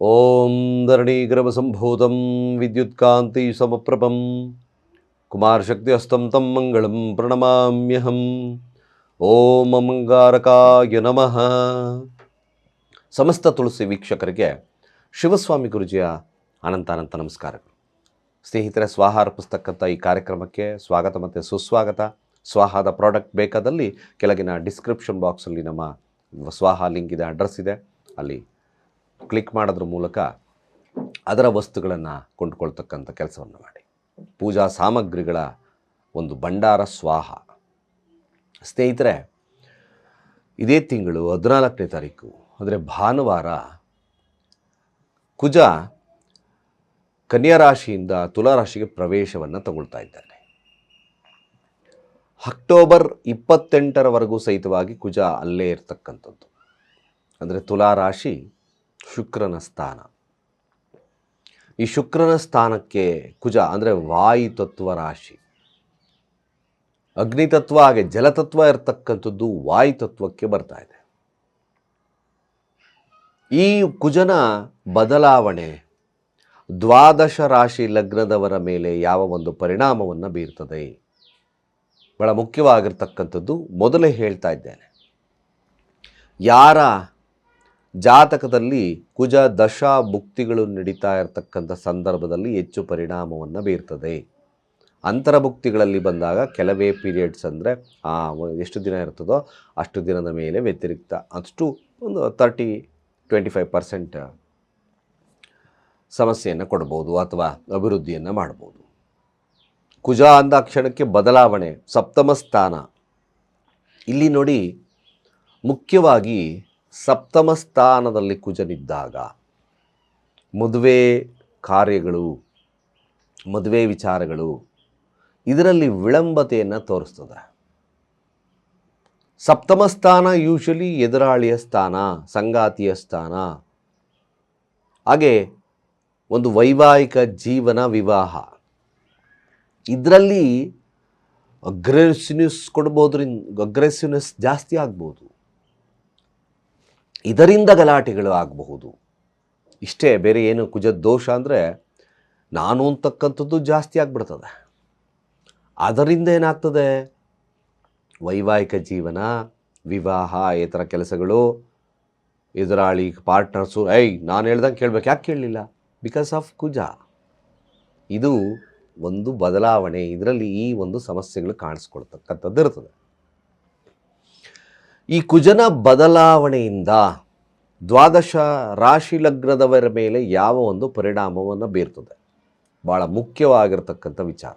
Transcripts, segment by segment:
ಓಂ ಧರಣೀಗ್ರಮಸಂಭೂತಂ ವಿದ್ಯುತ್ಕಾಂತಿ ಸಮಪ್ರಭಂ ಕುಮಾರಶಕ್ತಿ ಶಕ್ತಿ ತಂ ಮಂಗಳಂ ಪ್ರಣಮಾಮ್ಯಹಂ. ಓಂ ಅಮಂಗಾರಕಾಯ ನಮಃ. ಸಮಸ್ತ ತುಳಸಿ ವೀಕ್ಷಕರಿಗೆ ಶಿವಸ್ವಾಮಿ ಗುರುಜಿಯ ಅನಂತಾನಂತ ನಮಸ್ಕಾರಗಳು. ಸ್ನೇಹಿತರೆ ಸ್ವಾಹ ಅರ್ಪಿಸ್ತಕ್ಕಂಥ ಈ ಕಾರ್ಯಕ್ರಮಕ್ಕೆ ಸ್ವಾಗತ ಮತ್ತು ಸುಸ್ವಾಗತ. ಸ್ವಾಹಾದ ಪ್ರಾಡಕ್ಟ್ ಬೇಕಾದಲ್ಲಿ ಕೆಳಗಿನ ಡಿಸ್ಕ್ರಿಪ್ಷನ್ ಬಾಕ್ಸಲ್ಲಿ ನಮ್ಮ ಸ್ವಾಹ ಲಿಂಕ್ ಇದೆ ಅಡ್ರೆಸ್ ಇದೆ. ಅಲ್ಲಿ ಕ್ಲಿಕ್ ಮಾಡೋದ್ರ ಮೂಲಕ ಅದರ ವಸ್ತುಗಳನ್ನು ಕೊಂಡುಕೊಳ್ತಕ್ಕಂಥ ಕೆಲಸವನ್ನು ಮಾಡಿ. ಪೂಜಾ ಸಾಮಗ್ರಿಗಳ ಒಂದು ಭಂಡಾರ ಸ್ವಾಹ. ಸ್ನೇಹಿತರೆ, ಇದೇ ತಿಂಗಳು ಹದಿನಾಲ್ಕನೇ ತಾರೀಕು, ಅಂದರೆ ಭಾನುವಾರ ಕುಜ ಕನ್ಯಾ ರಾಶಿಯಿಂದ ತುಲಾ ರಾಶಿಗೆ ಪ್ರವೇಶವನ್ನು ತಗೊಳ್ತಾ ಇದ್ದಾನೆ. ಅಕ್ಟೋಬರ್ ಇಪ್ಪತ್ತೆಂಟರವರೆಗೂ ಸಹಿತವಾಗಿ ಕುಜ ಅಲ್ಲೇ ಇರತಕ್ಕಂಥದ್ದು. ಅಂದರೆ ತುಲಾ ರಾಶಿ ಶುಕ್ರನ ಸ್ಥಾನ. ಈ ಶುಕ್ರನ ಸ್ಥಾನಕ್ಕೆ ಕುಜ ಅಂದರೆ ವಾಯು ತತ್ವ ರಾಶಿ. ಅಗ್ನಿತತ್ವ ಹಾಗೆ ಜಲತತ್ವ ಇರತಕ್ಕಂಥದ್ದು ವಾಯು ತತ್ವಕ್ಕೆ ಬರ್ತಾ ಇದೆ. ಈ ಕುಜನ ಬದಲಾವಣೆ ದ್ವಾದಶ ರಾಶಿ ಲಗ್ನದವರ ಮೇಲೆ ಯಾವ ಒಂದು ಪರಿಣಾಮವನ್ನು ಬೀರ್ತದೆ? ಬಹಳ ಮುಖ್ಯವಾಗಿರ್ತಕ್ಕಂಥದ್ದು ಮೊದಲೇ ಹೇಳ್ತಾ ಇದ್ದೇನೆ. ಯಾರ ಜಾತಕದಲ್ಲಿ ಕುಜ ದಶಾ ಭುಕ್ತಿಗಳು ನಡೀತಾ ಇರತಕ್ಕಂಥ ಸಂದರ್ಭದಲ್ಲಿ ಹೆಚ್ಚು ಪರಿಣಾಮವನ್ನು ಬೀರ್ತದೆ. ಅಂತರಭುಕ್ತಿಗಳಲ್ಲಿ ಬಂದಾಗ ಕೆಲವೇ ಪೀರಿಯಡ್ಸ್ ಅಂದರೆ ಎಷ್ಟು ದಿನ ಇರ್ತದೋ ಅಷ್ಟು ದಿನದ ಮೇಲೆ ವ್ಯತಿರಿಕ್ತ. ಅಷ್ಟು ಒಂದು ತರ್ಟಿ ಟ್ವೆಂಟಿ ಫೈವ್ ಪರ್ಸೆಂಟ್ ಸಮಸ್ಯೆಯನ್ನು ಕೊಡ್ಬೋದು ಅಥವಾ ಅಭಿವೃದ್ಧಿಯನ್ನು ಮಾಡ್ಬೋದು. ಕುಜ ಅಂದ ಕ್ಷಣಕ್ಕೆ ಬದಲಾವಣೆ, ಸಪ್ತಮ ಸ್ಥಾನ. ಇಲ್ಲಿ ನೋಡಿ ಮುಖ್ಯವಾಗಿ ಸಪ್ತಮ ಸ್ಥಾನದಲ್ಲಿ ಕುಜನಿದ್ದಾಗ ಮದುವೆ ಕಾರ್ಯಗಳು, ಮದುವೆ ವಿಚಾರಗಳು ಇದರಲ್ಲಿ ವಿಳಂಬತೆಯನ್ನು ತೋರಿಸ್ತದೆ. ಸಪ್ತಮ ಸ್ಥಾನ ಯೂಶಲಿ ಎದುರಾಳಿಯ ಸ್ಥಾನ, ಸಂಗಾತಿಯ ಸ್ಥಾನ. ಹಾಗೆ ಒಂದು ವೈವಾಹಿಕ ಜೀವನ ವಿವಾಹ. ಇದರಲ್ಲಿ ಅಗ್ರೆಸಿವ್ನೆಸ್ ಕೊಡ್ಬೋದ್ರಿಂದ ಅಗ್ರೆಸಿವ್ನೆಸ್ ಜಾಸ್ತಿ ಆಗ್ಬೋದು. ಇದರಿಂದ ಗಲಾಟೆಗಳು ಆಗಬಹುದು. ಇಷ್ಟೇ ಬೇರೆ ಏನು ಕುಜದ ದೋಷ ಅಂದರೆ ನಾನು ಅಂತಕ್ಕಂಥದ್ದು ಜಾಸ್ತಿ ಆಗ್ಬಿಡ್ತದೆ. ಅದರಿಂದ ಏನಾಗ್ತದೆ? ವೈವಾಹಿಕ ಜೀವನ, ವಿವಾಹ ಈ ಥರ ಕೆಲಸಗಳು, ಎದುರಾಳಿ ಪಾರ್ಟ್ನರ್ಸು ಐ ನಾನು ಹೇಳ್ದಂಗೆ ಕೇಳಬೇಕು. ಯಾಕೆ ಕೇಳಲಿಲ್ಲ? Because of Kuja. ಇದು ಒಂದು ಬದಲಾವಣೆ. ಇದರಲ್ಲಿ ಈ ಒಂದು ಸಮಸ್ಯೆಗಳು ಕಾಣಿಸ್ಕೊಳ್ತಕ್ಕಂಥದ್ದು ಇರ್ತದೆ. ಈ ಕುಜನ ಬದಲಾವಣೆಯಿಂದ ದ್ವಾದಶ ರಾಶಿ ಲಗ್ನದವರ ಮೇಲೆ ಯಾವ ಒಂದು ಪರಿಣಾಮವನ್ನು ಬೀರ್ತದೆ? ಭಾಳ ಮುಖ್ಯವಾಗಿರ್ತಕ್ಕಂಥ ವಿಚಾರ.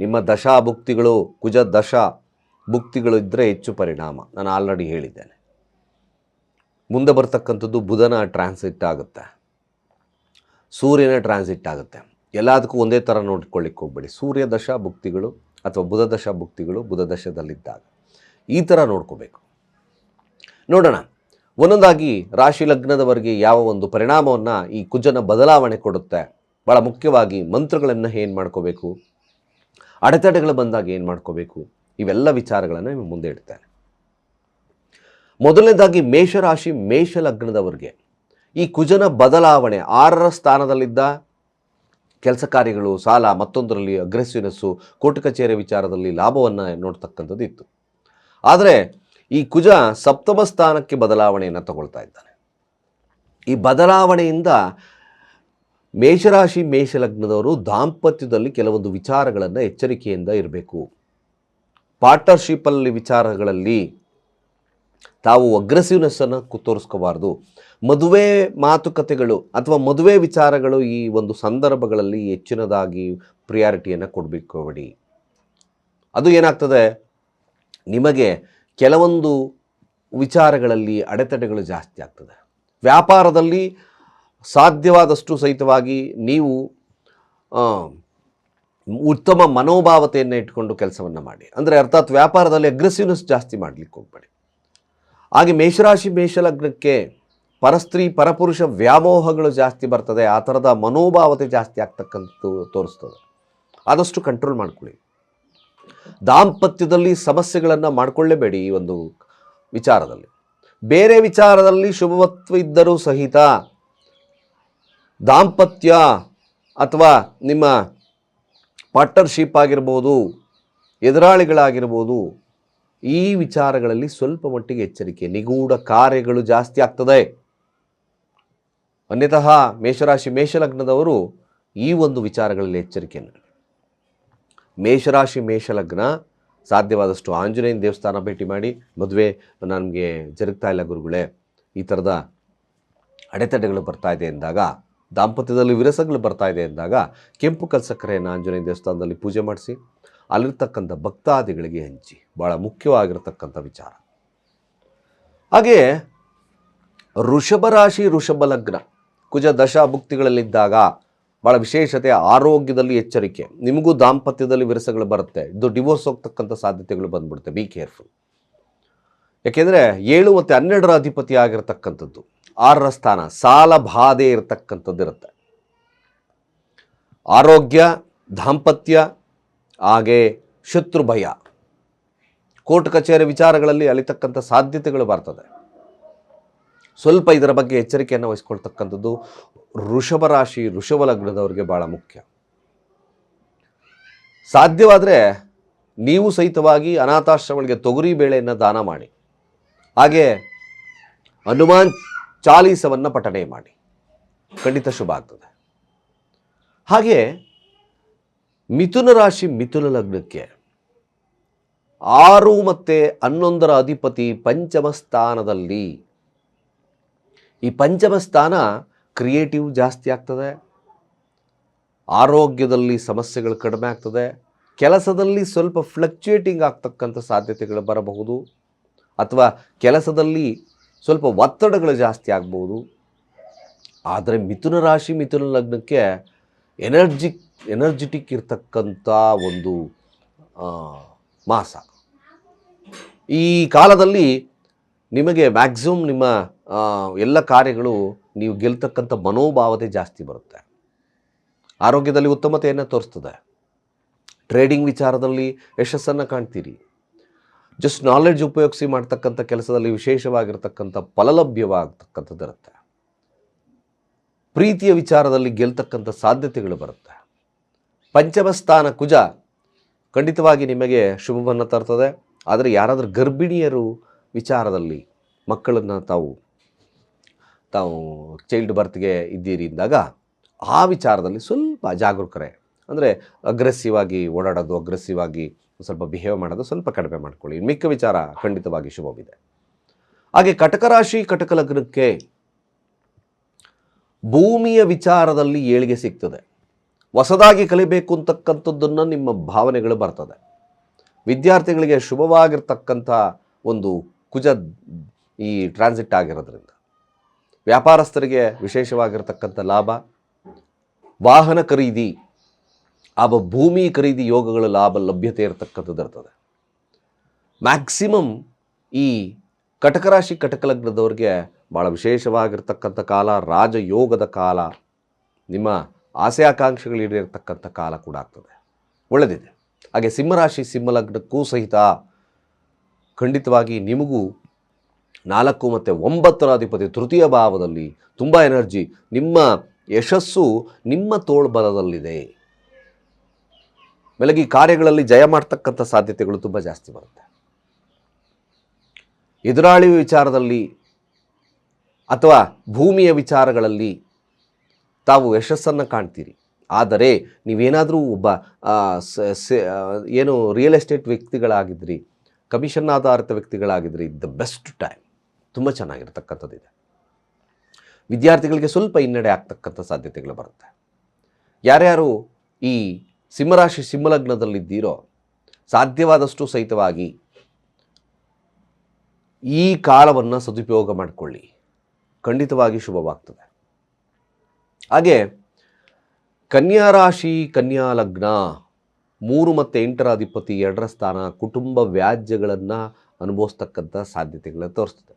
ನಿಮ್ಮ ದಶಾ ಭುಕ್ತಿಗಳು, ಕುಜ ದಶ ಭುಕ್ತಿಗಳು ಇದ್ದರೆ ಹೆಚ್ಚು ಪರಿಣಾಮ. ನಾನು ಆಲ್ರೆಡಿ ಹೇಳಿದ್ದೇನೆ. ಮುಂದೆ ಬರ್ತಕ್ಕಂಥದ್ದು ಬುಧನ ಟ್ರಾನ್ಸಿಟ್ ಆಗುತ್ತೆ. ಸೂರ್ಯನ ಟ್ರಾನ್ಸಿಟ್ ಆಗುತ್ತೆ. ಎಲ್ಲದಕ್ಕೂ ಒಂದೇ ಥರ ನೋಡ್ಕೊಳ್ಳಿಕ್ಕೆ ಹೋಗ್ಬೇಡಿ. ಸೂರ್ಯ ಭುಕ್ತಿಗಳು ಅಥವಾ ಬುಧ ದಶ ಭುಕ್ತಿಗಳು ಬುಧ ದಶದಲ್ಲಿದ್ದಾಗ ಈ ಥರ ನೋಡ್ಕೋಬೇಕು. ನೋಡೋಣ, ಒಂದೊಂದಾಗಿ ರಾಶಿ ಲಗ್ನದವರೆಗೆ ಯಾವ ಒಂದು ಪರಿಣಾಮವನ್ನು ಈ ಕುಜನ ಬದಲಾವಣೆ ಕೊಡುತ್ತೆ. ಭಾಳ ಮುಖ್ಯವಾಗಿ ಮಂತ್ರಗಳನ್ನು ಏನು ಮಾಡ್ಕೋಬೇಕು? ಅಡೆತಡೆಗಳು ಬಂದಾಗ ಏನು ಮಾಡ್ಕೋಬೇಕು? ಇವೆಲ್ಲ ವಿಚಾರಗಳನ್ನು ನಿಮಗೆ ಮುಂದೆ ಇಡ್ತೇನೆ. ಮೊದಲನೇದಾಗಿ ಮೇಷರಾಶಿ ಮೇಷ ಲಗ್ನದವರಿಗೆ ಈ ಕುಜನ ಬದಲಾವಣೆ ಆರರ ಸ್ಥಾನದಲ್ಲಿದ್ದ ಕೆಲಸ ಕಾರ್ಯಗಳು, ಸಾಲ, ಮತ್ತೊಂದರಲ್ಲಿ ಅಗ್ರೆಸಿವ್ನೆಸ್ಸು ಕೋರ್ಟ್ ಕಚೇರಿ ವಿಚಾರದಲ್ಲಿ ಲಾಭವನ್ನು ನೋಡ್ತಕ್ಕಂಥದ್ದು ಇತ್ತು ಆದರೆ ಈ ಕುಜ ಸಪ್ತಮ ಸ್ಥಾನಕ್ಕೆ ಬದಲಾವಣೆಯನ್ನು ತಗೊಳ್ತಾ ಇದ್ದಾನೆ. ಈ ಬದಲಾವಣೆಯಿಂದ ಮೇಷರಾಶಿ ಮೇಷಲಗ್ನದವರು ದಾಂಪತ್ಯದಲ್ಲಿ ಕೆಲವೊಂದು ವಿಚಾರಗಳನ್ನು ಎಚ್ಚರಿಕೆಯಿಂದ ಇರಬೇಕು. ಪಾರ್ಟ್ನರ್ಶಿಪ್ಪಲ್ಲಿ ವಿಚಾರಗಳಲ್ಲಿ ತಾವು ಅಗ್ರೆಸಿವ್ನೆಸ್ಸನ್ನು ತೋರಿಸ್ಕೋಬಾರ್ದು. ಮದುವೆ ಮಾತುಕತೆಗಳು ಅಥವಾ ಮದುವೆ ವಿಚಾರಗಳು ಈ ಒಂದು ಸಂದರ್ಭಗಳಲ್ಲಿ ಹೆಚ್ಚಿನದಾಗಿ ಪ್ರಿಯಾರಿಟಿಯನ್ನು ಕೊಡಬೇಕೋಬೇಡಿ ಅದು ಏನಾಗ್ತದೆ? ನಿಮಗೆ ಕೆಲವೊಂದು ವಿಚಾರಗಳಲ್ಲಿ ಅಡೆತಡೆಗಳು ಜಾಸ್ತಿ ಆಗ್ತದೆ. ವ್ಯಾಪಾರದಲ್ಲಿ ಸಾಧ್ಯವಾದಷ್ಟು ಸಹಿತವಾಗಿ ನೀವು ಉತ್ತಮ ಮನೋಭಾವತೆಯನ್ನು ಇಟ್ಕೊಂಡು ಕೆಲಸವನ್ನು ಮಾಡಿ. ಅಂದರೆ ಅರ್ಥಾತ್ ವ್ಯಾಪಾರದಲ್ಲಿ ಅಗ್ರೆಸಿವ್ನೆಸ್ ಜಾಸ್ತಿ ಮಾಡಲಿಕ್ಕೆ ಹೋಗಬೇಡಿ. ಹಾಗೆ ಮೇಷರಾಶಿ, ಮೇಷಲಗ್ನಕ್ಕೆ ಪರಸ್ತ್ರೀ, ಪರಪುರುಷ ವ್ಯಾಮೋಹಗಳು ಜಾಸ್ತಿ ಬರ್ತದೆ, ಆ ಥರದ ಮನೋಭಾವತೆ ಜಾಸ್ತಿ ಆಗ್ತಕ್ಕಂಥದ್ದು ತೋರಿಸ್ತದೆ. ಆದಷ್ಟು ಕಂಟ್ರೋಲ್ ಮಾಡ್ಕೊಳ್ಳಿ. ದಾಂಪತ್ಯದಲ್ಲಿ ಸಮಸ್ಯೆಗಳನ್ನು ಮಾಡಿಕೊಳ್ಳೇಬೇಡಿ ಈ ಒಂದು ವಿಚಾರದಲ್ಲಿ. ಬೇರೆ ವಿಚಾರದಲ್ಲಿ ಶುಭವತ್ವ ಇದ್ದರೂ ಸಹಿತ ದಾಂಪತ್ಯ ಅಥವಾ ನಿಮ್ಮ ಪಾರ್ಟ್ನರ್ಶಿಪ್ ಆಗಿರ್ಬೋದು, ಎದುರಾಳಿಗಳಾಗಿರ್ಬೋದು, ಈ ವಿಚಾರಗಳಲ್ಲಿ ಸ್ವಲ್ಪ ಮಟ್ಟಿಗೆ ಎಚ್ಚರಿಕೆ. ನಿಗೂಢ ಕಾರ್ಯಗಳು ಜಾಸ್ತಿ ಆಗ್ತದೆ. ಅನ್ಯತಃ ಮೇಷರಾಶಿ, ಮೇಷಲಗ್ನದವರು ಈ ಒಂದು ವಿಚಾರಗಳಲ್ಲಿ ಎಚ್ಚರಿಕೆಯನ್ನು ಮೇಷರಾಶಿ, ಮೇಷಲಗ್ನ ಸಾಧ್ಯವಾದಷ್ಟು ಆಂಜನೇಯನ ದೇವಸ್ಥಾನ ಭೇಟಿ ಮಾಡಿ ಮದುವೆ ನನಗೆ ಜರುಗ್ತಾ ಇಲ್ಲ ಗುರುಗಳೇ. ಈ ಥರದ ಅಡೆತಡೆಗಳು ಬರ್ತಾ ಇದೆ ಎಂದಾಗ, ದಾಂಪತ್ಯದಲ್ಲಿ ವಿರಸಗಳು ಬರ್ತಾ ಇದೆ ಎಂದಾಗ ಕೆಂಪು ಕಲ್ಸಕ್ಕರೆಯನ್ನು ಆಂಜನೇಯ ದೇವಸ್ಥಾನದಲ್ಲಿ ಪೂಜೆ ಮಾಡಿಸಿ, ಅಲ್ಲಿರ್ತಕ್ಕಂಥ ಭಕ್ತಾದಿಗಳಿಗೆ ಹಂಚಿ. ಭಾಳ ಮುಖ್ಯವಾಗಿರತಕ್ಕಂಥ ವಿಚಾರ. ಹಾಗೆ ಋಷಭ ರಾಶಿ ಋಷಭ ಲಗ್ನ, ಕುಜ ದಶ ಭುಕ್ತಿಗಳಲ್ಲಿದ್ದಾಗ ಭಾಳ ವಿಶೇಷತೆ ಆರೋಗ್ಯದಲ್ಲಿ ಎಚ್ಚರಿಕೆ. ನಿಮಗೂ ದಾಂಪತ್ಯದಲ್ಲಿ ವಿರಸಗಳು ಬರುತ್ತೆ. ಇದು ಡಿವೋರ್ಸ್ ಹೋಗ್ತಕ್ಕಂಥ ಸಾಧ್ಯತೆಗಳು ಬಂದ್ಬಿಡುತ್ತೆ. ಬಿ ಕೇರ್ಫುಲ್ ಯಾಕೆಂದರೆ ಏಳು ಮತ್ತು ಹನ್ನೆರಡರ ಅಧಿಪತಿ ಆಗಿರತಕ್ಕಂಥದ್ದು. ಆರರ ಸ್ಥಾನ, ಸಾಲ ಬಾಧೆ ಇರತಕ್ಕಂಥದ್ದು ಇರುತ್ತೆ. ಆರೋಗ್ಯ, ದಾಂಪತ್ಯ, ಹಾಗೆ ಶತ್ರು ಭಯ ಕೋರ್ಟ್ ಕಚೇರಿ ವಿಚಾರಗಳಲ್ಲಿ ಅಲಿತಕ್ಕಂಥ ಸಾಧ್ಯತೆಗಳು ಬರ್ತದೆ. ಸ್ವಲ್ಪ ಇದರ ಬಗ್ಗೆ ಎಚ್ಚರಿಕೆಯನ್ನು ವಹಿಸ್ಕೊಳ್ತಕ್ಕಂಥದ್ದು ಋಷಭ ರಾಶಿ ಋಷಭ ಲಗ್ನದವರಿಗೆ ಭಾಳ ಮುಖ್ಯ. ಸಾಧ್ಯವಾದರೆ ನೀವು ಸಹಿತವಾಗಿ ಅನಾಥಾಶ್ರಮಗಳಿಗೆ ತೊಗರಿ ಬೇಳೆಯನ್ನು ದಾನ ಮಾಡಿ. ಹಾಗೆ ಹನುಮಾನ್ ಚಾಲೀಸವನ್ನು ಪಠಣೆ ಮಾಡಿ. ಖಂಡಿತ ಶುಭ ಆಗ್ತದೆ. ಹಾಗೆ ಮಿಥುನ ರಾಶಿ, ಮಿಥುನ ಲಗ್ನಕ್ಕೆ ಆರು ಮತ್ತು ಹನ್ನೊಂದರ ಅಧಿಪತಿ ಪಂಚಮ ಸ್ಥಾನದಲ್ಲಿ ಈ ಪಂಚಮ ಸ್ಥಾನ ಕ್ರಿಯೇಟಿವ್ ಜಾಸ್ತಿ ಆಗ್ತದೆ. ಆರೋಗ್ಯದಲ್ಲಿ ಸಮಸ್ಯೆಗಳು ಕಡಿಮೆ ಆಗ್ತದೆ. ಕೆಲಸದಲ್ಲಿ ಸ್ವಲ್ಪ ಫ್ಲಕ್ಚುಯೇಟಿಂಗ್ ಆಗ್ತಕ್ಕಂಥ ಸಾಧ್ಯತೆಗಳು ಬರಬಹುದು. ಅಥವಾ ಕೆಲಸದಲ್ಲಿ ಸ್ವಲ್ಪ ಒತ್ತಡಗಳು ಜಾಸ್ತಿ ಆಗ್ಬೋದು ಆದರೆ ಮಿಥುನ ರಾಶಿ, ಮಿಥುನ ಲಗ್ನಕ್ಕೆ ಎನರ್ಜಿಕ್ ಎನರ್ಜಿಟಿಕ್ ಇರ್ತಕ್ಕಂಥ ಒಂದು ಮಾಸ. ಈ ಕಾಲದಲ್ಲಿ ನಿಮಗೆ ಮ್ಯಾಕ್ಸಿಮಮ್ ನಿಮ್ಮ ಎಲ್ಲ ಕಾರ್ಯಗಳು ನೀವು ಗೆಲ್ತಕ್ಕಂಥ ಮನೋಭಾವತೆ ಜಾಸ್ತಿ ಬರುತ್ತೆ. ಆರೋಗ್ಯದಲ್ಲಿ ಉತ್ತಮತೆಯನ್ನು ತೋರಿಸ್ತದೆ. ಟ್ರೇಡಿಂಗ್ ವಿಚಾರದಲ್ಲಿ ಯಶಸ್ಸನ್ನು ಕಾಣ್ತೀರಿ. ಜಸ್ಟ್ ನಾಲೆಡ್ಜ್ ಉಪಯೋಗಿಸಿ ಮಾಡ್ತಕ್ಕಂಥ ಕೆಲಸದಲ್ಲಿ ವಿಶೇಷವಾಗಿರ್ತಕ್ಕಂಥ ಫಲಲಭ್ಯವಾಗತಕ್ಕಂಥದ್ದು ಇರುತ್ತೆ. ಪ್ರೀತಿಯ ವಿಚಾರದಲ್ಲಿ ಗೆಲ್ತಕ್ಕಂಥ ಸಾಧ್ಯತೆಗಳು ಬರುತ್ತೆ. ಪಂಚಮಸ್ಥಾನ ಕುಜ ಖಂಡಿತವಾಗಿ ನಿಮಗೆ ಶುಭವನ್ನು ತರ್ತದೆ. ಆದರೆ ಯಾರಾದರೂ ಗರ್ಭಿಣಿಯರು ವಿಚಾರದಲ್ಲಿ ಮಕ್ಕಳನ್ನು ತಾವು ತಾವು ಚೈಲ್ಡ್ ಬರ್ತ್ಗೆ ಇದ್ದೀರಿ ಅಂದಾಗ ಆ ವಿಚಾರದಲ್ಲಿ ಸ್ವಲ್ಪ ಜಾಗರೂಕರೇ. ಅಂದರೆ ಅಗ್ರೆಸಿವ್ ಆಗಿ ಓಡಾಡೋದು ಅಗ್ರೆಸಿವ್ ಆಗಿ ಸ್ವಲ್ಪ ಬಿಹೇವ್ ಮಾಡೋದು ಸ್ವಲ್ಪ ಕಡಿಮೆ ಮಾಡ್ಕೊಳ್ಳಿ. ಮಿಕ್ಕ ವಿಚಾರ ಖಂಡಿತವಾಗಿ ಶುಭವಿದೆ. ಹಾಗೆ ಕಟಕ ರಾಶಿ, ಕಟಕ ಲಗ್ನಕ್ಕೆ ಭೂಮಿಯ ವಿಚಾರದಲ್ಲಿ ಏಳಿಗೆ ಸಿಗ್ತದೆ. ಹೊಸದಾಗಿ ಕಲಿಬೇಕು ಅಂತಕ್ಕಂಥದ್ದನ್ನು ನಿಮ್ಮ ಭಾವನೆಗಳು ಬರ್ತದೆ. ವಿದ್ಯಾರ್ಥಿಗಳಿಗೆ ಶುಭವಾಗಿರ್ತಕ್ಕಂಥ ಒಂದು ಕುಜ ಈ ಟ್ರಾನ್ಸಿಟ್ ಆಗಿರೋದ್ರಿಂದ. ವ್ಯಾಪಾರಸ್ಥರಿಗೆ ವಿಶೇಷವಾಗಿರ್ತಕ್ಕಂಥ ಲಾಭ, ವಾಹನ ಖರೀದಿ ಆ ಭೂಮಿ ಖರೀದಿ ಯೋಗಗಳ ಲಾಭ ಲಭ್ಯತೆ ಇರತಕ್ಕಂಥದ್ದು ಇರ್ತದೆ. ಮ್ಯಾಕ್ಸಿಮಮ್ ಈ ಕಟಕ ರಾಶಿ, ಕಟಕ ಲಗ್ನದವ್ರಿಗೆ ಭಾಳ ವಿಶೇಷವಾಗಿರ್ತಕ್ಕಂಥ ಕಾಲ, ರಾಜಯೋಗದ ಕಾಲ, ನಿಮ್ಮ ಆಸೆ ಆಕಾಂಕ್ಷೆಗಳು ಈಡೇರ್ತಕ್ಕಂಥ ಕಾಲ ಕೂಡ ಆಗ್ತದೆ. ಒಳ್ಳೆದಿದೆ. ಹಾಗೆ ಸಿಂಹರಾಶಿ, ಸಿಂಹಲಗ್ನಕ್ಕೂ ಸಹಿತ ಖಂಡಿತವಾಗಿ ನಿಮಗೂ ನಾಲ್ಕು ಮತ್ತು ಒಂಬತ್ತರ ಅಧಿಪತಿ ತೃತೀಯ ಭಾವದಲ್ಲಿ ತುಂಬ ಎನರ್ಜಿ, ನಿಮ್ಮ ಯಶಸ್ಸು ನಿಮ್ಮ ತೋಳ್ಬಲದಲ್ಲಿದೆ ಬೆಳಗ್ಗೆ ಕಾರ್ಯಗಳಲ್ಲಿ ಜಯ ಮಾಡ್ತಕ್ಕಂಥ ಸಾಧ್ಯತೆಗಳು ತುಂಬ ಜಾಸ್ತಿ ಬರುತ್ತೆ. ಎದುರಾಳಿ ವಿಚಾರದಲ್ಲಿ ಅಥವಾ ಭೂಮಿಯ ವಿಚಾರಗಳಲ್ಲಿ ತಾವು ಯಶಸ್ಸನ್ನು ಕಾಣ್ತೀರಿ. ಆದರೆ ನೀವೇನಾದರೂ ಒಬ್ಬ ಏನು ರಿಯಲ್ ಎಸ್ಟೇಟ್ ವ್ಯಕ್ತಿಗಳಾಗಿದ್ರಿ ಕಮಿಷನ್ ಆಧಾರಿತ ವ್ಯಕ್ತಿಗಳಾಗಿದ್ರಿ ದ ಬೆಸ್ಟ್ ಟೈಮ್ ತುಂಬ ಚೆನ್ನಾಗಿರ್ತಕ್ಕಂಥದ್ದಿದೆ ವಿದ್ಯಾರ್ಥಿಗಳಿಗೆ ಸ್ವಲ್ಪ ಹಿನ್ನಡೆ ಆಗ್ತಕ್ಕಂಥ ಸಾಧ್ಯತೆಗಳು ಬರುತ್ತೆ. ಯಾರ್ಯಾರು ಈ ಸಿಂಹರಾಶಿ ಸಿಂಹಲಗ್ನದಲ್ಲಿದ್ದೀರೋ, ಸಾಧ್ಯವಾದಷ್ಟು ಸಹಿತವಾಗಿ ಈ ಕಾಲವನ್ನು ಸದುಪಯೋಗ ಮಾಡಿಕೊಳ್ಳಿ. ಖಂಡಿತವಾಗಿ ಶುಭವಾಗ್ತದೆ. ಹಾಗೆ, ಕನ್ಯಾ ರಾಶಿ, ಕನ್ಯಾ ಲಗ್ನ ಮೂರು ಮತ್ತು ಎಂಟರ ಅಧಿಪತಿ ಎರಡರ ಸ್ಥಾನ ಕುಟುಂಬ ವ್ಯಾಜ್ಯಗಳನ್ನು ಅನುಭವಿಸ್ತಕ್ಕಂಥ ಸಾಧ್ಯತೆಗಳನ್ನು ತೋರಿಸ್ತದೆ.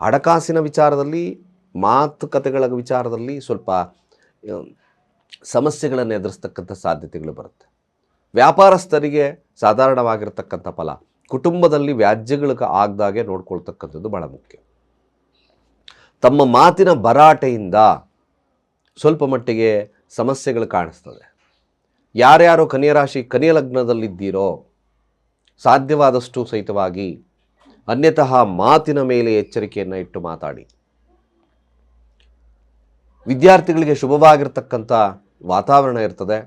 ಹಣಕಾಸಿನ ವಿಚಾರದಲ್ಲಿ, ಮಾತುಕತೆಗಳ ವಿಚಾರದಲ್ಲಿ ಸ್ವಲ್ಪ ಸಮಸ್ಯೆಗಳನ್ನು ಎದುರಿಸ್ತಕ್ಕಂಥ ಸಾಧ್ಯತೆಗಳು ಬರುತ್ತೆ. ವ್ಯಾಪಾರಸ್ಥರಿಗೆ ಸಾಧಾರಣವಾಗಿರ್ತಕ್ಕಂಥ ಫಲ, ಕುಟುಂಬದಲ್ಲಿ ವ್ಯಾಜ್ಯಗಳು ಆಗದಾಗೆ ನೋಡ್ಕೊಳ್ತಕ್ಕಂಥದ್ದು ಭಾಳ ಮುಖ್ಯ. ತಮ್ಮ ಮಾತಿನ ಭರಾಟೆಯಿಂದ ಸ್ವಲ್ಪ ಮಟ್ಟಿಗೆ ಸಮಸ್ಯೆಗಳು ಕಾಣಿಸ್ತದೆ. ಯಾರ್ಯಾರು ಕನ್ಯರಾಶಿ ಕನ್ಯ ಲಗ್ನದಲ್ಲಿದ್ದೀರೋ ಸಾಧ್ಯವಾದಷ್ಟು ಸಹಿತವಾಗಿ ಅನ್ಯತಃ ಮಾತಿನ ಮೇಲೆ ಎಚ್ಚರಿಕೆಯನ್ನು ಇಟ್ಟು ಮಾತಾಡಿ. ವಿದ್ಯಾರ್ಥಿಗಳಿಗೆ ಶುಭವಾಗಿರ್ತಕ್ಕಂಥ ವಾತಾವರಣ ಇರ್ತದೆ.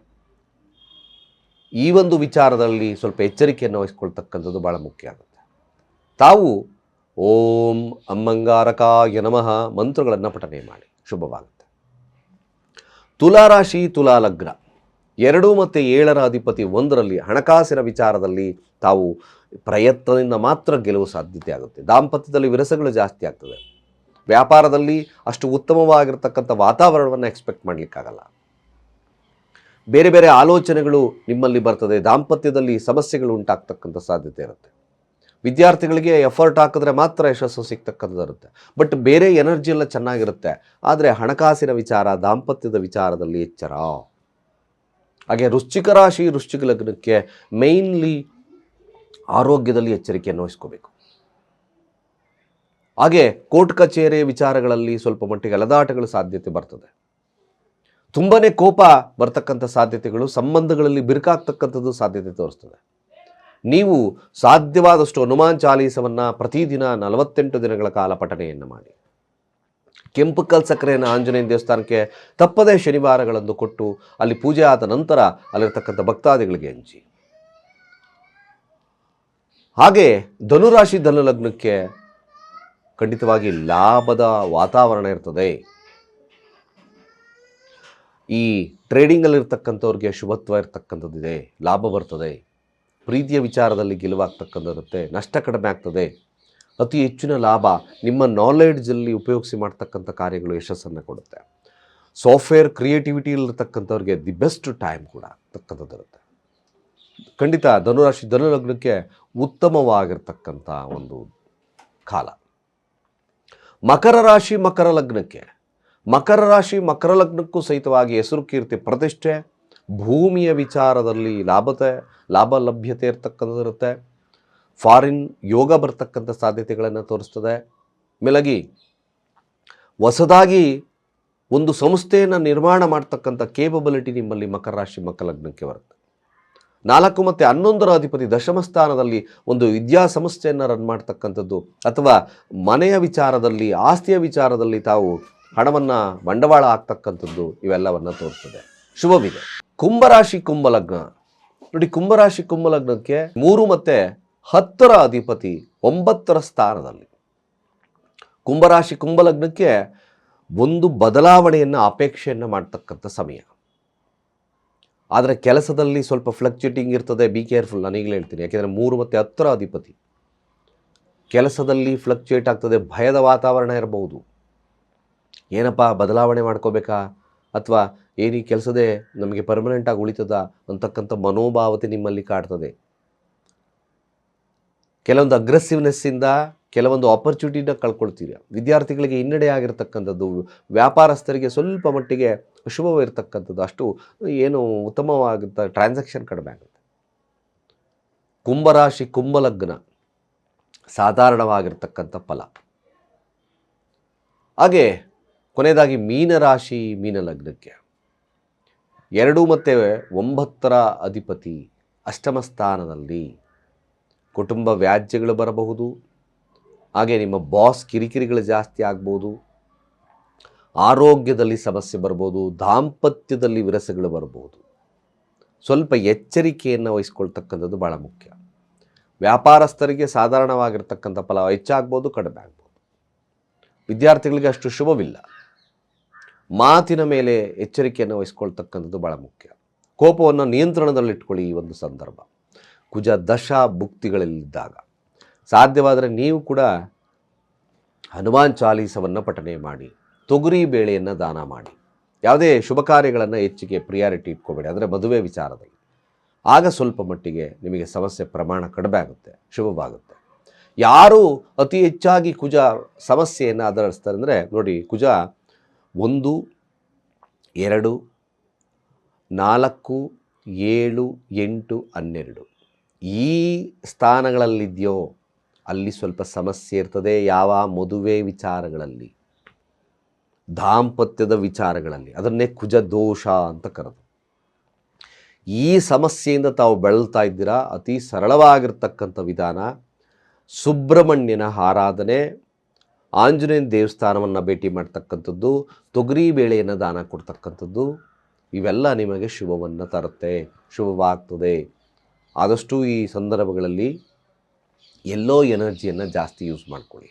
ಈ ಒಂದು ವಿಚಾರದಲ್ಲಿ ಸ್ವಲ್ಪ ಎಚ್ಚರಿಕೆಯನ್ನು ವಹಿಸ್ಕೊಳ್ತಕ್ಕಂಥದ್ದು ಭಾಳ ಮುಖ್ಯ ಆಗುತ್ತೆ. ತಾವು ಓಂ ಅಮ್ಮಂಗಾರಕಾಯ ನಮಃ ಮಂತ್ರಗಳನ್ನು ಪಠನೆ ಮಾಡಿ. ಶುಭವಾಗುತ್ತೆ. ತುಲಾರಾಶಿ ತುಲಾ ಲಗ್ನ ಎರಡು ಮತ್ತು ಏಳರ ಅಧಿಪತಿ ಒಂದರಲ್ಲಿ ಹಣಕಾಸಿನ ವಿಚಾರದಲ್ಲಿ ತಾವು ಪ್ರಯತ್ನದಿಂದ ಮಾತ್ರ ಗೆಲುವು ಸಾಧ್ಯತೆ ಆಗುತ್ತೆ. ದಾಂಪತ್ಯದಲ್ಲಿ ವಿರಸಗಳು ಜಾಸ್ತಿ ಆಗ್ತದೆ. ವ್ಯಾಪಾರದಲ್ಲಿ ಅಷ್ಟು ಉತ್ತಮವಾಗಿರ್ತಕ್ಕಂಥ ವಾತಾವರಣವನ್ನು ಎಕ್ಸ್ಪೆಕ್ಟ್ ಮಾಡಲಿಕ್ಕಾಗಲ್ಲ. ಬೇರೆ ಬೇರೆ ಆಲೋಚನೆಗಳು ನಿಮ್ಮಲ್ಲಿ ಬರ್ತದೆ. ದಾಂಪತ್ಯದಲ್ಲಿ ಸಮಸ್ಯೆಗಳು ಉಂಟಾಗ್ತಕ್ಕಂಥ ಸಾಧ್ಯತೆ ಇರುತ್ತೆ. ವಿದ್ಯಾರ್ಥಿಗಳಿಗೆ ಎಫರ್ಟ್ ಹಾಕಿದ್ರೆ ಮಾತ್ರ ಯಶಸ್ಸು ಸಿಗ್ತಕ್ಕಂಥದ್ದು ಇರುತ್ತೆ. ಬಟ್ ಬೇರೆ ಎನರ್ಜಿ ಎಲ್ಲ ಚೆನ್ನಾಗಿರುತ್ತೆ. ಆದರೆ ಹಣಕಾಸಿನ ವಿಚಾರ, ದಾಂಪತ್ಯದ ವಿಚಾರದಲ್ಲಿ ಎಚ್ಚರ. ಹಾಗೆ ವೃಶ್ಚಿಕ ರಾಶಿ, ವೃಶ್ಚಿಕ ಲಗ್ನಕ್ಕೆ ಮೇಯ್ನ್ಲಿ ಆರೋಗ್ಯದಲ್ಲಿ ಎಚ್ಚರಿಕೆಯನ್ನು ವಹಿಸ್ಕೋಬೇಕು. ಹಾಗೆ ಕೋರ್ಟ್ ಕಚೇರಿ ವಿಚಾರಗಳಲ್ಲಿ ಸ್ವಲ್ಪ ಮಟ್ಟಿಗೆ ಅಲದಾಟಗಳ ಸಾಧ್ಯತೆ ಬರ್ತದೆ. ತುಂಬನೇ ಕೋಪ ಬರ್ತಕ್ಕಂಥ ಸಾಧ್ಯತೆಗಳು, ಸಂಬಂಧಗಳಲ್ಲಿ ಬಿರುಕಾಗ್ತಕ್ಕಂಥದ್ದು ಸಾಧ್ಯತೆ ತೋರಿಸ್ತದೆ. ನೀವು ಸಾಧ್ಯವಾದಷ್ಟು ಹನುಮಾನ್ ಚಾಲೀಸವನ್ನು ಪ್ರತಿದಿನ ನಲವತ್ತೆಂಟು ದಿನಗಳ ಕಾಲ ಪಠಣೆಯನ್ನು ಮಾಡಿ. ಕೆಂಪು ಕಲ್ ಸಕ್ಕರೆಯನ್ನು ಆಂಜನೇಯ ದೇವಸ್ಥಾನಕ್ಕೆ ತಪ್ಪದೇ ಶನಿವಾರಗಳನ್ನು ಕೊಟ್ಟು ಅಲ್ಲಿ ಪೂಜೆ ಆದ ನಂತರ ಅಲ್ಲಿರ್ತಕ್ಕಂಥ ಭಕ್ತಾದಿಗಳಿಗೆ ಹಂಚಿ. ಹಾಗೆ ಧನುರಾಶಿ ಧನುಲಗ್ನಕ್ಕೆ ಖಂಡಿತವಾಗಿ ಲಾಭದ ವಾತಾವರಣ ಇರ್ತದೆ. ಈ ಟ್ರೇಡಿಂಗಲ್ಲಿರ್ತಕ್ಕಂಥವ್ರಿಗೆ ಶುಭತ್ವ ಇರ್ತಕ್ಕಂಥದ್ದಿದೆ, ಲಾಭ ಬರ್ತದೆ. ಪ್ರೀತಿಯ ವಿಚಾರದಲ್ಲಿ ಗೆಲುವಾಗ್ತಕ್ಕಂಥದ್ದಿರುತ್ತೆ ನಷ್ಟ ಕಡಿಮೆ ಆಗ್ತದೆ. ಅತಿ ಹೆಚ್ಚಿನ ಲಾಭ ನಿಮ್ಮ ನಾಲೆಡ್ಜಲ್ಲಿ ಉಪಯೋಗಿಸಿ ಮಾಡ್ತಕ್ಕಂಥ ಕಾರ್ಯಗಳು ಯಶಸ್ಸನ್ನು ಕೊಡುತ್ತೆ. ಸಾಫ್ಟ್ವೇರ್ ಕ್ರಿಯೇಟಿವಿಟಿ ಇರ್ತಕ್ಕಂಥವ್ರಿಗೆ ದಿ ಬೆಸ್ಟ್ ಟೈಮ್ ಕೂಡ ಇರುತ್ತೆ ಖಂಡಿತ ಧನುರಾಶಿ, ಧನುಲಗ್ನಕ್ಕೆ ಉತ್ತಮವಾಗಿರ್ತಕ್ಕಂಥ ಒಂದು ಕಾಲ. ಮಕರ ರಾಶಿ, ಮಕರ ಲಗ್ನಕ್ಕೆ. ಮಕರ ರಾಶಿ, ಮಕರ ಲಗ್ನಕ್ಕೂ ಸಹಿತವಾಗಿ ಹೆಸರು ಕೀರ್ತಿ, ಪ್ರತಿಷ್ಠೆ ಭೂಮಿಯ ವಿಚಾರದಲ್ಲಿ ಲಾಭತೆ, ಲಾಭ ಲಭ್ಯತೆ ಇರ್ತಕ್ಕಂಥದ್ದಿರುತ್ತೆ. ಫಾರಿನ್ ಯೋಗ ಬರ್ತಕ್ಕಂಥ ಸಾಧ್ಯತೆಗಳನ್ನು ತೋರಿಸ್ತದೆ. ಮೇಲಾಗಿ, ಹೊಸದಾಗಿ ಒಂದು ಸಂಸ್ಥೆಯನ್ನು ನಿರ್ಮಾಣ ಮಾಡ್ತಕ್ಕಂಥ ಕೇಪಬಿಲಿಟಿ ನಿಮ್ಮಲ್ಲಿ ಮಕರ ರಾಶಿ ಮಕರ ಲಗ್ನಕ್ಕೆ ಬರುತ್ತೆ. ನಾಲ್ಕು ಮತ್ತು ಹನ್ನೊಂದರ ಅಧಿಪತಿ ದಶಮ ಸ್ಥಾನದಲ್ಲಿ ಒಂದು ವಿದ್ಯಾ ಸಂಸ್ಥೆಯನ್ನು ರನ್ ಮಾಡ್ತಕ್ಕಂಥದ್ದು ಅಥವಾ ಮನೆಯ ವಿಚಾರದಲ್ಲಿ, ಆಸ್ತಿಯ ವಿಚಾರದಲ್ಲಿ ತಾವು ಹಣವನ್ನು ಬಂಡವಾಳ ಹಾಕ್ತಕ್ಕಂಥದ್ದು ಇವೆಲ್ಲವನ್ನು ತೋರಿಸ್ತದೆ. ಶುಭವಿದೆ. ಕುಂಭರಾಶಿ ಕುಂಭಲಗ್ನ ನೋಡಿ ಕುಂಭರಾಶಿ ಕುಂಭಲಗ್ನಕ್ಕೆ ಮೂರು ಮತ್ತು ಹತ್ತರ ಅಧಿಪತಿ, ಒಂಬತ್ತರ ಸ್ಥಾನದಲ್ಲಿ. ಕುಂಭರಾಶಿ ಕುಂಭಲಗ್ನಕ್ಕೆ ಒಂದು ಬದಲಾವಣೆಯನ್ನು, ಅಪೇಕ್ಷೆಯನ್ನು ಮಾಡ್ತಕ್ಕಂಥ ಸಮಯ. ಆದರೆ ಕೆಲಸದಲ್ಲಿ ಸ್ವಲ್ಪ ಫ್ಲಕ್ಚುಯೇಟಿಂಗ್ ಇರ್ತದೆ. ಬಿ ಕೇರ್ಫುಲ್ ನಾನು ಈಗಲೇ ಹೇಳ್ತೀನಿ. ಯಾಕೆಂದರೆ ಮೂರು ಮತ್ತು ಹತ್ತರ ಅಧಿಪತಿ. ಕೆಲಸದಲ್ಲಿ ಫ್ಲಕ್ಚುಯೇಟ್ ಆಗ್ತದೆ. ಭಯದ ವಾತಾವರಣ ಇರಬಹುದು. ಏನಪ್ಪ, ಬದಲಾವಣೆ ಮಾಡ್ಕೋಬೇಕಾ? ಅಥವಾ ಏನೀ ಕೆಲಸದೇ ನಮಗೆ ಪರ್ಮನೆಂಟಾಗಿ ಉಳಿತದ ಅಂತಕ್ಕಂಥ ಮನೋಭಾವತೆ ನಿಮ್ಮಲ್ಲಿ ಕಾಡ್ತದೆ. ಕೆಲವೊಂದು ಅಗ್ರೆಸಿವ್ನೆಸ್ಸಿಂದ ಕೆಲವೊಂದು ಆಪರ್ಚುನಿಟಿನ ಕಳ್ಕೊಳ್ತೀರಿ. ವಿದ್ಯಾರ್ಥಿಗಳಿಗೆ ಹಿನ್ನಡೆ ಆಗಿರ್ತಕ್ಕಂಥದ್ದು, ವ್ಯಾಪಾರಸ್ಥರಿಗೆ ಸ್ವಲ್ಪ ಮಟ್ಟಿಗೆ ಶುಭವಿರ್ತಕ್ಕಂಥದ್ದು ಅಷ್ಟು ಏನು ಉತ್ತಮವಾಗುತ್ತ ಟ್ರಾನ್ಸಾಕ್ಷನ್ ಕಡಿಮೆ ಆಗುತ್ತೆ. ಕುಂಭರಾಶಿ, ಕುಂಭಲಗ್ನ ಸಾಧಾರಣವಾಗಿರ್ತಕ್ಕಂಥ ಫಲ. ಹಾಗೆ ಕೊನೆಯದಾಗಿ ಮೀನರಾಶಿ, ಮೀನಲಗ್ನಕ್ಕೆ. ಎರಡು ಮತ್ತು ಒಂಬತ್ತರ ಅಧಿಪತಿ ಅಷ್ಟಮ ಸ್ಥಾನದಲ್ಲಿ. ಕುಟುಂಬ ವ್ಯಾಜ್ಯಗಳು ಬರಬಹುದು. ಹಾಗೆ ನಿಮ್ಮ ಬಾಸ್ ಕಿರಿಕಿರಿಗಳು ಜಾಸ್ತಿ ಆಗ್ಬೋದು. ಆರೋಗ್ಯದಲ್ಲಿ ಸಮಸ್ಯೆ ಬರ್ಬೋದು ದಾಂಪತ್ಯದಲ್ಲಿ ವಿರಸಗಳು ಬರಬಹುದು. ಸ್ವಲ್ಪ ಎಚ್ಚರಿಕೆಯನ್ನು ವಹಿಸ್ಕೊಳ್ತಕ್ಕಂಥದ್ದು ಭಾಳ ಮುಖ್ಯ. ವ್ಯಾಪಾರಸ್ಥರಿಗೆ ಸಾಧಾರಣವಾಗಿರ್ತಕ್ಕಂಥ ಫಲ ಹೆಚ್ಚಾಗ್ಬೋದು, ಕಡಿಮೆ ಆಗ್ಬೋದು. ವಿದ್ಯಾರ್ಥಿಗಳಿಗೆ ಅಷ್ಟು ಶುಭವಿಲ್ಲ. ಮಾತಿನ ಮೇಲೆ ಎಚ್ಚರಿಕೆಯನ್ನು ವಹಿಸ್ಕೊಳ್ತಕ್ಕಂಥದ್ದು ಭಾಳ ಮುಖ್ಯ. ಕೋಪವನ್ನು ನಿಯಂತ್ರಣದಲ್ಲಿಟ್ಕೊಳ್ಳಿ ಈ ಒಂದು ಸಂದರ್ಭ. ಕುಜ ದಶಾ ಭುಕ್ತಿಗಳಲ್ಲಿದ್ದಾಗ. ಸಾಧ್ಯವಾದರೆ ನೀವು ಕೂಡ ಹನುಮಾನ್ ಚಾಲೀಸವನ್ನು ಪಠನೆ ಮಾಡಿ, ತೊಗರಿ ಬೇಳೆಯನ್ನು ದಾನ ಮಾಡಿ. ಯಾವುದೇ ಶುಭ ಕಾರ್ಯಗಳನ್ನು ಹೆಚ್ಚಿಗೆ ಪ್ರಿಯಾರಿಟಿ ಇಟ್ಕೋಬೇಡಿ. ಅಂದರೆ ಮದುವೆ ವಿಚಾರದಲ್ಲಿ. ಆಗ ಸ್ವಲ್ಪ ಮಟ್ಟಿಗೆ ನಿಮಗೆ ಸಮಸ್ಯೆ ಪ್ರಮಾಣ ಕಡಿಮೆ ಆಗುತ್ತೆ, ಶುಭವಾಗುತ್ತೆ. ಯಾರು ಅತಿ ಹೆಚ್ಚಾಗಿ ಕುಜ ಸಮಸ್ಯೆಯನ್ನು ಆಧರಿಸ್ತಾರೆ ಅಂದರೆ, ನೋಡಿ ಕುಜ ಒಂದು, ಎರಡು, ನಾಲ್ಕು, ಏಳು, ಎಂಟು, ಹನ್ನೆರಡು. ಈ ಸ್ಥಾನಗಳಲ್ಲಿದೆಯೋ, ಅಲ್ಲಿ ಸ್ವಲ್ಪ ಸಮಸ್ಯೆ ಇರ್ತದೆ. ಯಾವ ಮದುವೆ ವಿಚಾರಗಳಲ್ಲಿ? ದಾಂಪತ್ಯದ ವಿಚಾರಗಳಲ್ಲಿ. ಅದನ್ನೇ ಕುಜ ದೋಷ ಅಂತ ಕರೆದು. ಈ ಸಮಸ್ಯೆಯಿಂದ ತಾವು ಬಳಲ್ತಾ ಇದ್ದೀರಾ? ಅತಿ ಸರಳವಾಗಿರ್ತಕ್ಕಂಥ ವಿಧಾನ, ಸುಬ್ರಹ್ಮಣ್ಯನ ಆರಾಧನೆ, ಆಂಜನೇಯನ ದೇವಸ್ಥಾನವನ್ನು ಭೇಟಿ ಮಾಡ್ತಕ್ಕಂಥದ್ದು, ತೊಗರಿ ಬೇಳೆಯನ್ನು ದಾನ ಕೊಡ್ತಕ್ಕಂಥದ್ದು, ಇವೆಲ್ಲ ನಿಮಗೆ ಶುಭವನ್ನು ತರುತ್ತೆ. ಶುಭವಾಗ್ತದೆ. ಆದಷ್ಟು ಈ ಸಂದರ್ಭಗಳಲ್ಲಿ ಎಲ್ಲೋ ಎನರ್ಜಿಯನ್ನು ಜಾಸ್ತಿ ಯೂಸ್ ಮಾಡ್ಕೊಳ್ಳಿ.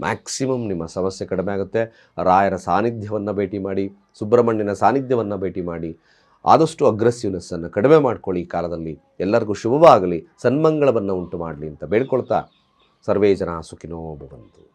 ಮ್ಯಾಕ್ಸಿಮಮ್ ನಿಮ್ಮ ಸಮಸ್ಯೆ ಕಡಿಮೆ ಆಗುತ್ತೆ. ರಾಯರ ಸಾನ್ನಿಧ್ಯವನ್ನು ಭೇಟಿ ಮಾಡಿ, ಸುಬ್ರಹ್ಮಣ್ಯನ ಸಾನ್ನಿಧ್ಯವನ್ನು ಭೇಟಿ ಮಾಡಿ, ಆದಷ್ಟು ಅಗ್ರೆಸಿವ್ನೆಸ್ಸನ್ನು ಕಡಿಮೆ ಮಾಡ್ಕೊಳ್ಳಿ ಈ ಕಾಲದಲ್ಲಿ. ಎಲ್ಲರಿಗೂ ಶುಭವಾಗಲಿ, ಸನ್ಮಂಗಳವನ್ನು ಉಂಟು ಮಾಡಲಿ ಅಂತ ಬೇಡ್ಕೊಳ್ತಾ ಸರ್ವೇ ಜನ ಸುಖಿನೋ ಭವಂತು.